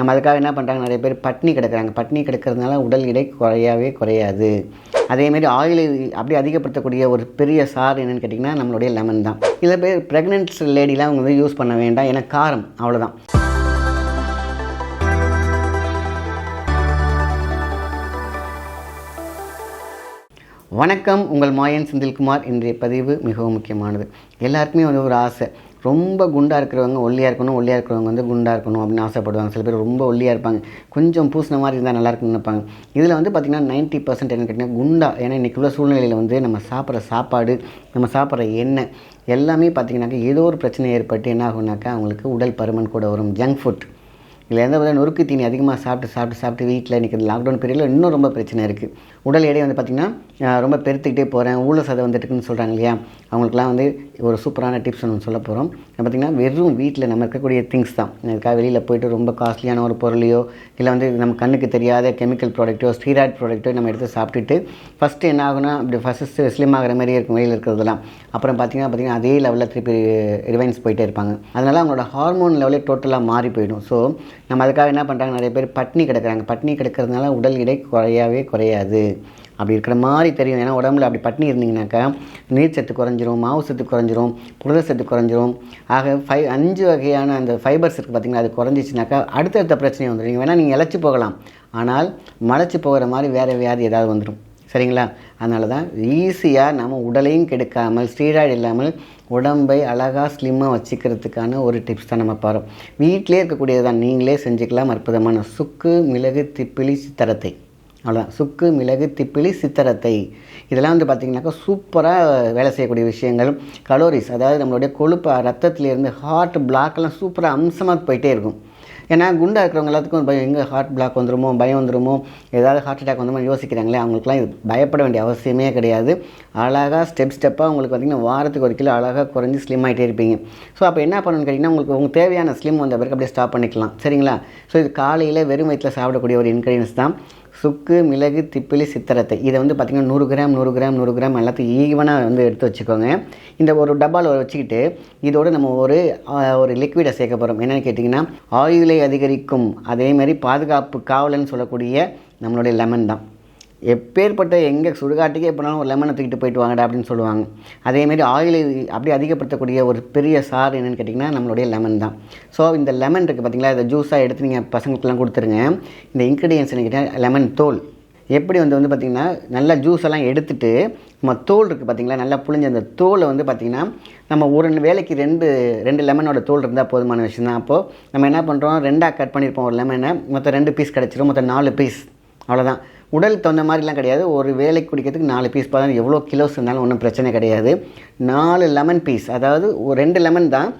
நம்ம அதுக்காக என்ன பண்ணுறாங்க நிறைய பேர் பட்னி கிடக்குறாங்க. பட்னி கிடக்கிறதுனால உடல் எடை குறையவே குறையாது. அதேமாரி ஆயில் அப்படி அதிகப்படுத்தக்கூடிய ஒரு பெரிய சார் என்னென்னு கேட்டிங்கன்னா நம்மளுடைய லெமன் தான். இதில் பேர் ப்ரெக்னென்ட்ஸ் லேடிலாம் அவங்க வந்து யூஸ் பண்ண வேண்டாம். ஏன்னா காரம். அவ்வளோதான் வணக்கம். உங்கள் மாயன் செந்தில்குமார். இன்றைய பதிவு மிகவும் முக்கியமானது. எல்லாருக்குமே வந்து ஒரு ஆசை. ரொம்ப குண்டாக இருக்கிறவங்க ஒல்லியாக இருக்கணும் ஒல்லியாக இருக்கிறவங்க வந்து குண்டாக இருக்கணும் அப்படின்னு ஆசைப்படுவாங்க. சில பேர் ரொம்ப ஒல்லியாக இருப்பாங்க. கொஞ்சம் பூசின மாதிரி இருந்தால் நல்லா இருக்கும்னு நினைப்பாங்க. இதில் வந்து பார்த்திங்கன்னா நைன்ட்டி பர்சன்ட் என்ன கேட்டிங்கன்னா குண்டா. ஏன்னா இன்றைக்கி உள்ள சூழ்நிலையில் வந்து நம்ம சாப்பிட்ற சாப்பாடு நம்ம சாப்பிட்ற எண்ணெய் எல்லாமே பார்த்திங்கனாக்கா ஏதோ ஒரு பிரச்சனை ஏற்பட்டு என்ன ஆகுனாக்கா அவங்களுக்கு உடல் பருமன் கூட வரும். ஜங்க் ஃபுட் இதில் எந்த வித நொறுக்கு தீனி அதிகமாக சாப்பிட்டு சாப்பிட்டு சாப்பிட்டு வீட்டில் நிற்கிறது லாக்டவுன் பீரியடில் இன்னும் ரொம்ப பிரச்சனை இருக்குது உடல் எடை வந்து பார்த்திங்கன்னா ரொம்ப பெருத்துக்கிட்டே போகிறேன் ஊழ சதை வந்துட்டுருக்குன்னு சொல்கிறாங்க இல்லையா? அவங்களுக்குலாம் வந்து ஒரு சூப்பரான டிப்ஸ் ஒன்று சொல்ல போகிறோம் பார்த்திங்கன்னா வெறும் வீட்டில் நம்ம இருக்கக்கூடிய திங்ஸ் தான். அதுக்காக வெளியில் போயிட்டு ரொம்ப காஸ்ட்லியான ஒரு பொருளையோ இல்லை வந்து நம்ம கண்ணுக்கு தெரியாத கெமிக்கல் ப்ராடக்ட்டோ ஸ்டீராய்ட் ப்ராடக்ட்டோ நம்ம எடுத்து சாப்பிட்டுட்டு ஃபஸ்ட்டு என்ன ஆகுனா அப்படி ஃபஸ்ட்டு ஸ்லிம் ஆகிற மாதிரியே இருக்கும் வெளியில் இருக்கிறதெல்லாம். அப்புறம் பார்த்திங்கன்னா பார்த்திங்கன்னா அதே லெவலில் திருப்பி ரிவைன்ஸ் போயிட்டே இருப்பாங்க. அதனால் அவங்களோட ஹார்மோன் லெவலே டோட்டலாக மாறி போயிடும். ஸோ நம்ம அதுக்காக என்ன பண்ணுறாங்க நிறைய பேர் பட்னி கிடக்கிறாங்க. பட்னி கிடக்கிறதுனால உடல் எடை குறையவே குறையாது. அப்படி இருக்கிற மாதிரி தெரியும். ஏன்னா உடம்புல அப்படி பட்னி இருந்தீங்கன்னாக்கா நீர் குறைஞ்சிரும் மாவு சத்து குறைஞ்சிரும் புரத சத்து குறைஞ்சிரும். ஆக ஃபை அஞ்சு வகையான அந்த ஃபைபர்ஸ் இருக்குது பார்த்திங்கன்னா அது குறைஞ்சிச்சுனாக்கா அடுத்தடுத்த பிரச்சனை வந்துடும். நீங்கள் வேணால் நீங்கள் இழைச்சி போகலாம். ஆனால் மலைச்சி போகிற மாதிரி வேறு வியாதி ஏதாவது வந்துடும். சரிங்களா? அதனால தான் ஈஸியாக நம்ம உடலையும் கெடுக்காமல் ஸ்டீராய்டு இல்லாமல் உடம்பை அழகாக ஸ்லிம்மாக வச்சுக்கிறதுக்கான ஒரு டிப்ஸ் தான் நம்ம பாரோம் வீட்டிலே இருக்கக்கூடியது தான் நீங்களே செஞ்சுக்கலாம். அற்புதமான சுக்கு மிளகு திப்பிலி சித்தரத்தை. அவ்வளோதான் சுக்கு மிளகு திப்பிலி சித்தரத்தை. இதெல்லாம் வந்து பார்த்திங்கனாக்கா சூப்பராக வேலை செய்யக்கூடிய விஷயங்கள். கலோரிஸ் அதாவது நம்மளுடைய கொழுப்பு ரத்தத்துலேருந்து ஹார்ட் பிளாக்லாம் சூப்பராக அம்சமாக போயிட்டே இருக்கும். ஏன்னா குண்டாக இருக்கிறவங்க எல்லாத்துக்கும் பயம். எங்கே ஹார்ட் பிளாக் வந்துருமோ பயம் வந்துருமோ ஏதாவது ஹார்ட் அட்டாக் வந்துருமோ யோசிக்கிறாங்களே அவங்களுக்குலாம் இது பயப்பட வேண்டிய அவசியமே கிடையாது. அழகாக ஸ்டெப் ஸ்டெப்பாக உங்களுக்கு பார்த்திங்கன்னா வாரத்துக்கு ஒரு கிலோ அழகாக குறைஞ்சி ஸ்லிம் ஆகிட்டே இருப்பீங்க. ஸோ அப்போ என்ன பண்ணணும்னு கேட்டிங்கன்னா உங்களுக்கு உங்களுக்கு தேவையான ஸ்லிம் வந்த பிறகு அப்படியே ஸ்டாப் பண்ணிக்கலாம். சரிங்களா? ஸோ இது காலையில் வெறும் வயிற்றில் சாப்பிடக்கூடிய ஒரு இன்க்ரீடியன்ஸ் தான். சுக்கு மிளகு திப்பிலி சித்திரத்தை. இதை வந்து பார்த்திங்கன்னா நூறு கிராம் நூறு கிராம் நூறு கிராம் எல்லாத்தையும் ஈவனாக வந்து எடுத்து வச்சுக்கோங்க. இந்த ஒரு டப்பாவில் வச்சுக்கிட்டு இதோடு நம்ம ஒரு ஒரு லிக்விடை சேர்க்க போகிறோம் என்னென்னு கேட்டிங்கன்னா ஆயுளை அதிகரிக்கும். அதே மாதிரி பாதுகாப்பு காவலன்னு சொல்லக்கூடிய நம்மளுடைய லெமன் தான். எப்பேற்பட்ட எங்கே சுடுகாட்டுக்கே போனாலும் ஒரு லெமனை தூக்கிட்டு போயிட்டு வாங்கடா அப்படின்னு சொல்லுவாங்க. அதேமாரி ஆயிலை அப்படி அதிகப்படுத்தக்கூடிய ஒரு பெரிய சார் என்னென்னு கேட்டிங்கன்னா நம்மளுடைய லெமன் தான். ஸோ இந்த லெமன் இருக்குது பார்த்தீங்களா இதை ஜூஸாக எடுத்து நீங்கள் பசங்களுக்கெல்லாம் கொடுத்துருங்க. இந்த இன்க்ரீடியன்ஸ் கேட்டால் லெமன் தோல். எப்படி வந்து வந்து பார்த்திங்கன்னா நல்லா ஜூஸ் எல்லாம் எடுத்துட்டு நம்ம தோல் இருக்குது பார்த்தீங்களா நல்லா புழிஞ்ச அந்த தோலை வந்து பார்த்திங்கன்னா நம்ம ஒரு வேலைக்கு ரெண்டு ரெண்டு லெமனோட தோல் இருந்தால் போதுமான விஷயம் தான். அப்போது நம்ம என்ன பண்ணுறோம் ரெண்டாக கட் பண்ணியிருப்போம் ஒரு லெமனை மொத்தம் ரெண்டு பீஸ் கிடச்சிரும். மொத்தம் நாலு பீஸ் அவ்வளோதான் உடல் தகுந்த மாதிரிலாம் கிடையாது. ஒரு வேலைக்கு குடிக்கிறதுக்கு நாலு பீஸ் பார்த்தா எவ்வளோ கிலோஸ் இருந்தாலும் ஒன்றும் பிரச்சனை கிடையாது. நாலு லெமன் பீஸ் அதாவது ஒரு ரெண்டு லெமன் தான்.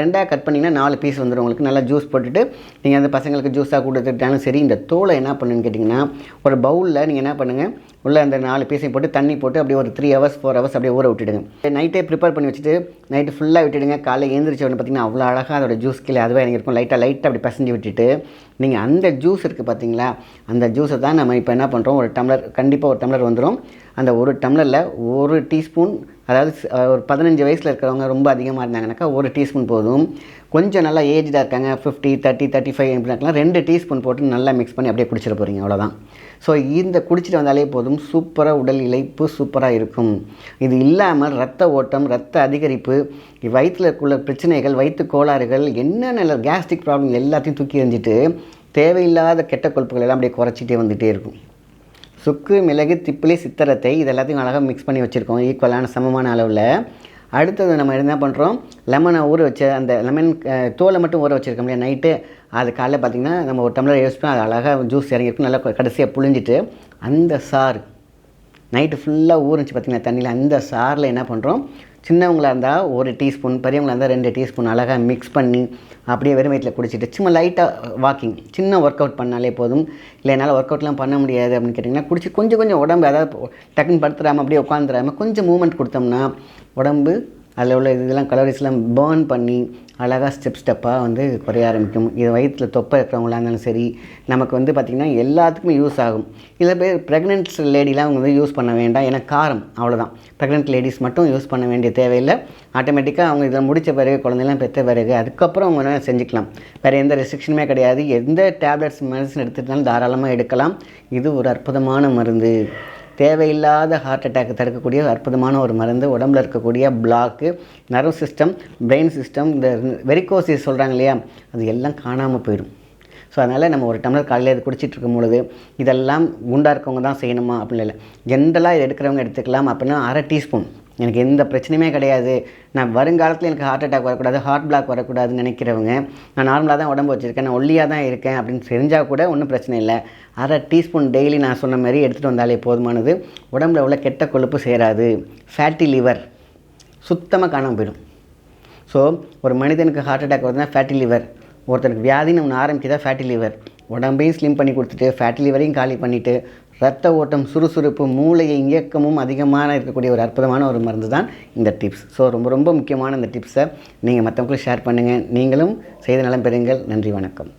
ரெண்டாக கட் பண்ணிங்கன்னா நாலு பீஸ் வந்துடும் உங்களுக்கு. நல்லா ஜூஸ் போட்டுட்டு நீங்கள் அந்த பசங்களுக்கு ஜூஸாக கொடுத்துட்டாலும் சரி இந்த தோலை என்ன பண்ணுன்னு கேட்டிங்கன்னா ஒரு பவுலில் நீங்கள் என்ன பண்ணுங்கள் உள்ளே அந்த நாலு பீஸையும் போட்டு தண்ணி போட்டு அப்படியே ஒரு த்ரீ ஹவர்ஸ் ஃபோர் ஹவர்ஸ் அப்படியே ஊற விட்டுடுங்க. நைட்டே ப்ரிப்பேர் பண்ணி வச்சுட்டு நைட்டு ஃபுல்லாக விட்டுடுங்க. காலை எழுந்திரிச்ச உடனே பார்த்தீங்கன்னா அவ்வளோ அழகாக அதோட ஜூஸ் கீழே அதுவே எனக்கு இருக்கும். லைட்டாக லைட்டாக அப்படி பசஞ்சு விட்டுட்டு நீங்கள் அந்த ஜூஸ் இருக்குது பார்த்தீங்களா அந்த ஜூஸை தான் நம்ம இப்போ என்ன பண்ணுறோம் ஒரு டம்ளர் கண்டிப்பாக ஒரு டம்ளர் வந்துடும் அந்த ஒரு டம்ளரில் ஒரு டீஸ்பூன் அதாவது ஒரு பதினஞ்சு வயசில் இருக்கிறவங்க ரொம்ப அதிகமாக இருந்தாங்கனாக்கா ஒரு டீஸ்பூன் போதும். கொஞ்சம் நல்லா ஏஜ்டாக இருக்காங்க ஃபிஃப்டி தேர்ட்டி தேர்ட்டி ஃபைவ் அப்படின்னாக்கலாம் ரெண்டு டீஸ்பூன் போட்டு நல்லா மிக்ஸ் பண்ணி அப்படியே குடிச்சிட போகிறீங்க அவ்வளோதான் ஸோ இந்த குடிச்சிட்டு வந்தாலே போதும் சூப்பராக உடல் இழைப்பு சூப்பராக இருக்கும். இது இல்லாமல் ரத்த ஓட்டம் ரத்த அதிகரிப்பு வயிற்றில் உள்ள பிரச்சனைகள் வயிற்று கோளாறுகள் என்னென்ன கேஸ்ட்ரிக் ப்ராப்ளம் எல்லாத்தையும் தூக்கி எறிஞ்சிட்டு தேவையில்லாத கெட்ட கொழுப்புகள் எல்லாம் அப்படியே குறைச்சிட்டே வந்துகிட்டே இருக்கும். சுக்கு மிளகு திப்பிலி சித்திரத்தை இது எல்லாத்தையும் அழகாக மிக்ஸ் பண்ணி வச்சுருக்கோம் ஈக்குவலான சமமான அளவில். அடுத்தது நம்ம என்ன பண்ணுறோம் லெமனை ஊற வச்ச அந்த லெமன் தோலை மட்டும் ஊற வச்சுருக்கோம் இல்லையா நைட்டு அது காலைல பார்த்திங்கன்னா நம்ம ஒரு டம்ளர் யூஸ் பண்ணி அது அழகாக ஜூஸ் இறங்கியிருக்கும் நல்லா கடைசியாக புழிஞ்சிட்டு அந்த சாறு. நைட்டு ஃபுல்லாக ஊறிச்சு பார்த்தீங்கன்னா தண்ணியில். அந்த சாரில் என்ன பண்ணுறோம் சின்னவங்களாக இருந்தால் ஒரு டீஸ்பூன் பெரியவங்களா இருந்தால் ரெண்டு டீஸ்பூன் அழகாக மிக்ஸ் பண்ணி அப்படியே வெறும் வயிற்றில் குடிச்சிட்டு சும்மா லைட்டாக வாக்கிங் சின்ன ஒர்க் அவுட் பண்ணாலே போதும். இல்லை என்னால் ஒர்க் அவுட்லாம் பண்ண முடியாது அப்படின்னு கேட்டிங்கன்னா குடிச்சு கொஞ்சம் கொஞ்சம் உடம்பு அதாவது டக்குன்னு படுத்துடாமல் அப்படியே உட்காந்துடாமல் கொஞ்சம் மூவ்மெண்ட் கொடுத்தோம்னா உடம்பு அதில் உள்ள இதெல்லாம் கலோரிஸ்லாம் பேர்ன் பண்ணி அழகாக ஸ்டெப் ஸ்டெப்பாக வந்து குறைய ஆரம்பிக்கும். இது வயிற்றில் தொப்பை இருக்கிறவங்களா இருந்தாலும் சரி நமக்கு வந்து பார்த்திங்கன்னா எல்லாத்துக்குமே யூஸ் ஆகும். இதில் பேர் ப்ரெக்னென்ட் லேடிலாம் அவங்க வந்து யூஸ் பண்ண வேண்டாம். ஏன்னா காரம் அவ்வளோதான் ப்ரெக்னென்ட் லேடிஸ் மட்டும் யூஸ் பண்ண வேண்டிய தேவையில்லை. ஆட்டோமேட்டிக்காக அவங்க இதில் முடித்த பிறகு குழந்தைலாம் பெற்ற பிறகு அதுக்கப்புறம் அவங்க வேணால் செஞ்சுக்கலாம். வேறு எந்த ரெஸ்ட்ரிக்ஷனுமே கிடையாது. எந்த டேப்லெட்ஸ் மெடிசன் எடுத்துட்டாலும் தாராளமாக எடுக்கலாம். இது ஒரு அற்புதமான மருந்து. தேவையில்லாத ஹார்ட் அட்டாக் தடுக்கக்கூடிய அற்புதமான ஒரு மருந்து உடம்புல இருக்கக்கூடிய block nerve system brain system இந்த வெரிகோசிஸ் சொல்கிறாங்க இல்லையா அது எல்லாம் காணாமல் போயிடும். ஸோ அதனால் நம்ம ஒரு டம்ளர் காலையில் இது குடிச்சிட்டு இருக்கும் பொழுது இதெல்லாம் குண்டாக இருக்கவங்க தான் செய்யணுமா? அப்படின்னு இல்லை. ஜென்ரலாக இது எடுக்கிறவங்க எடுத்துக்கலாம். அப்படின்னா அரை டீஸ்பூன் எனக்கு எந்த பிரச்சனையுமே கிடையாது. நான் வருங்காலத்தில் எனக்கு ஹார்ட் அட்டாக் வரக்கூடாது ஹார்ட் பிளாக் வரக்கூடாதுன்னு நினைக்கிறவங்க நான் நார்மலாக தான் உடம்பு வச்சுருக்கேன் நான் ஒல்லியாக தான் இருக்கேன் அப்படின்னு தெரிஞ்சால் கூட ஒன்றும் பிரச்சனை இல்லை. அரை டீஸ்பூன் டெய்லி நான் சொன்ன மாதிரி எடுத்துகிட்டு வந்தாலே போதுமானது. உடம்புல உள்ள கெட்ட கொழுப்பு சேராது. ஃபேட்டி லிவர் சுத்தமாக காணாமல் போயிடும். ஸோ ஒரு மனிதனுக்கு ஹார்ட் அட்டாக் வருதுன்னா ஃபேட்டி லிவர் ஒருத்தனுக்கு வியாதின்னு ஒன்று ஆரம்பிக்குதா ஃபேட்டி லிவர் உடம்பையும் ஸ்லிம் பண்ணி கொடுத்துட்டு ஃபேட்டி லிவரையும் காலி பண்ணிவிட்டு ரத்த ஓட்டம் சுறுசுறுப்பு மூளையை இயக்கமும் அதிகமான இருக்கக்கூடிய ஒரு அற்புதமான ஒரு மருந்து தான் இந்த டிப்ஸ் ஸோ ரொம்ப ரொம்ப முக்கியமான இந்த டிப்ஸை நீங்கள் மற்றவங்களுக்கு ஷேர் பண்ணுங்கள் நீங்களும் செய்த நலம் பெறுங்கள். நன்றி வணக்கம்.